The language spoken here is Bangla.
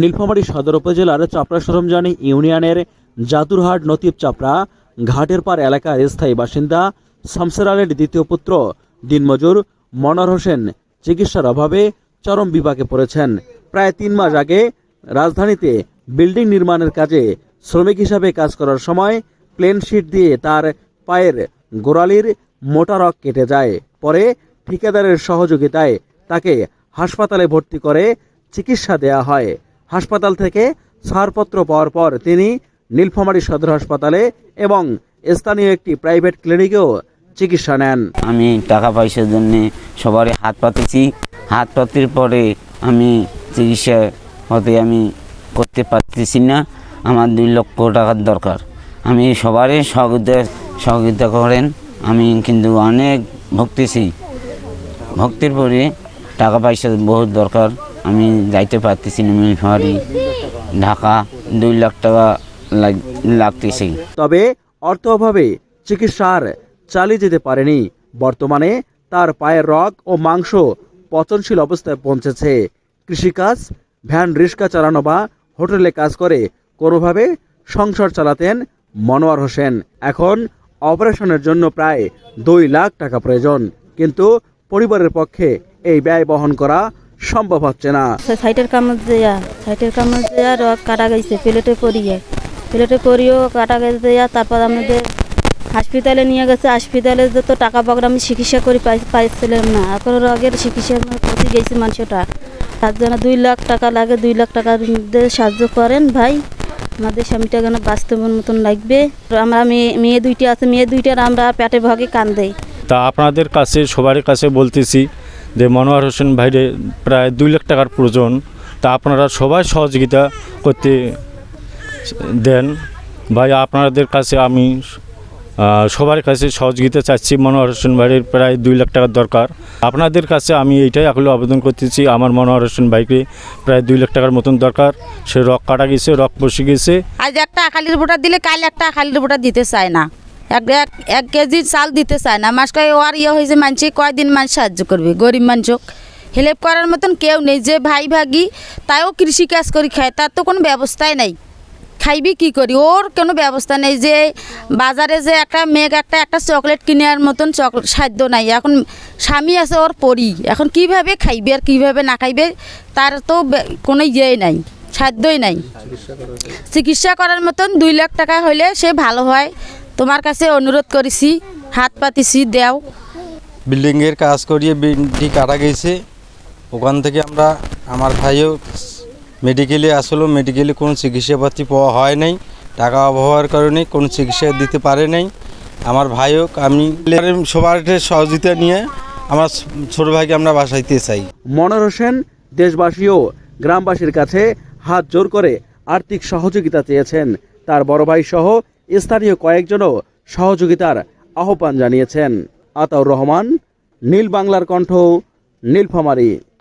নীলফামারী সদর উপজেলার চাপড়া সরঞ্জানি ইউনিয়নের জাতুরহাট নতিব চাপড়া ঘাটের পার এলাকার স্থায়ী বাসিন্দা শামসের আলীর দ্বিতীয় পুত্র দিনমজুর মনোয়ার হোসেন চিকিৎসার অভাবে চরম বিপাকে পড়েছেন। প্রায় তিন মাস আগে রাজধানীতে বিল্ডিং নির্মাণের কাজে শ্রমিক হিসাবে কাজ করার সময় প্লেন শিট দিয়ে তার পায়ের গোড়ালির মোটা রক কেটে যায়। পরে ঠিকাদারের সহযোগিতায় তাকে হাসপাতালে ভর্তি করে চিকিৎসা দেয়া হয়। হাসপাতাল থেকে ছাড়পত্র পাওয়ার পর তিনি নীলফামারী সদর হাসপাতালে এবং স্থানীয় একটি প্রাইভেট ক্লিনিকেও চিকিৎসা নেন। আমি টাকা পয়সার জন্য সবারই হাত পাতেছি। হাত পাতির পরে আমি চিকিৎসা হতে আমি করতে পারতেছি না। আমার দুই লক্ষ টাকার দরকার। আমি সবারই সহযোগিতা সহযোগিতা করেন। আমি কিন্তু অনেক ভুগতেছি। ভক্তির পরে টাকা পয়সা বহুত দরকার। আমি যাইতে পারতেছি না মিলফারি ঢাকা, দুই লাখ টাকা লাগ- লাগতেছে। তবে অর্থ অভাবে চিকিৎসা আর চালিয়ে যেতে পারেনি। বর্তমানে তার পায়ের রগ ও মাংস পচনশীল অবস্থায় পৌঁছেছে। কৃষিকাজ, ভ্যান রিক্সা চালানো বা হোটেলে কাজ করে কোনোভাবে সংসার চালাতেন মনোয়ার হোসেন। এখন অপারেশনের জন্য প্রায় দুই লাখ টাকা প্রয়োজন। কিন্তু পরিবারের পক্ষে এই ব্যয় বহন করা সম্ভব হচ্ছে না। সাইটের কামড় দেয়া সাইটের কামড় দেয়া রক কাটা গেছে প্লেটে পরিয়ে। প্লেটে পরিয়েও কাটা গেছে দেয়া তারপর আমাদের হসপিটালে নিয়ে গেছে। হসপিটালে যত টাকা পাকড় আমি চিকিৎসা করি পাই পাইছিলাম না। এখন রগের চিকিৎসা ক্ষতি গেছে মানুষটা। তার জন্য দুই লাখ টাকা লাগে দুই লাখ টাকার মধ্যে সাহায্য করেন ভাই। আমাদের স্বামীটা যেন বাস্তবের মতন লাগবে। আমরা মেয়ে মেয়ে দুইটা আছে মেয়ে দুইটার আমরা পেটে ভাগে কান দেই। তা আপনাদের কাছে সবার কাছে বলতেছি যে মনোয়ার হোসেন ভাইরে প্রায় দুই লাখ টাকার প্রয়োজন, তা আপনারা সবাই সহযোগিতা করতে দেন। ভাই, আপনাদের কাছে আমি সবার কাছে সহযোগিতা চাচ্ছি। মনোয়ার হোসেন ভাইয়ের প্রায় দুই লাখ টাকার দরকার। আপনাদের কাছে আমি এইটাই এখন আবেদন করতেছি। আমার মনোয়ার হোসেন ভাইকে প্রায় দুই লাখ টাকার মতন দরকার। সে রক কাটা গেছে, রক বসে গেছে। আজ একটা আকালির বোটা দিলে কাল একটা আকালির বোটা দিতে চায় না। এক এক এক কেজি চাল দিতে চায় না। মাস কয় ওর ইয়ে হয়েছে, মানছি কয়দিন মানুষ সাহায্য করবে? গরিব মানুষক হেল্প করার মতন কেউ নেই। যে ভাই ভাগি, তাইও কৃষি কাজ করে খায়, তার তো কোনো ব্যবস্থাই নাই। খাইবি কি করি? ওর কোনো ব্যবস্থা নেই যে বাজারে যে একটা মেঘ, একটা একটা চকলেট কেনার মতন চকলেট সাধ্য নাই। এখন স্বামী আছে, ওর পরি। এখন কীভাবে খাইবে আর কীভাবে না খাইবে, তার তো কোনো ইয়েই নাই, সাধ্যই নাই। চিকিৎসা করার মতন দুই লাখ টাকা হলে সে ভালো হয়। তোমার কাছে অনুরোধ করেছি হাত পাতিছি দেও। বিল্ডিংয়ের কাজ করিয়ে বিল্ডিংটি কাটা গেছে। ওখান থেকে আমরা আমার ভাইও মেডিকেলে আসলো। মেডিকেলে কোনো চিকিৎসাপাতি পাওয়া হয় নাই। টাকা অভাবের কারণে কোনো চিকিৎসা দিতে পারে নাই। আমার ভাইও আমি সবার সহযোগিতা নিয়ে আমার ছোট ভাইকে আমরা বাসাইতে চাই। মনোয়ার হোসেন দেশবাসীও গ্রামবাসীর কাছে হাত জোর করে আর্থিক সহযোগিতা চেয়েছেন। তার বড় ভাই সহ স্থানীয় কয়েকজনও সহযোগিতার আহ্বান জানিয়েছেন। আতাউর রহমান নীল বাংলার কণ্ঠ নীলফামারী।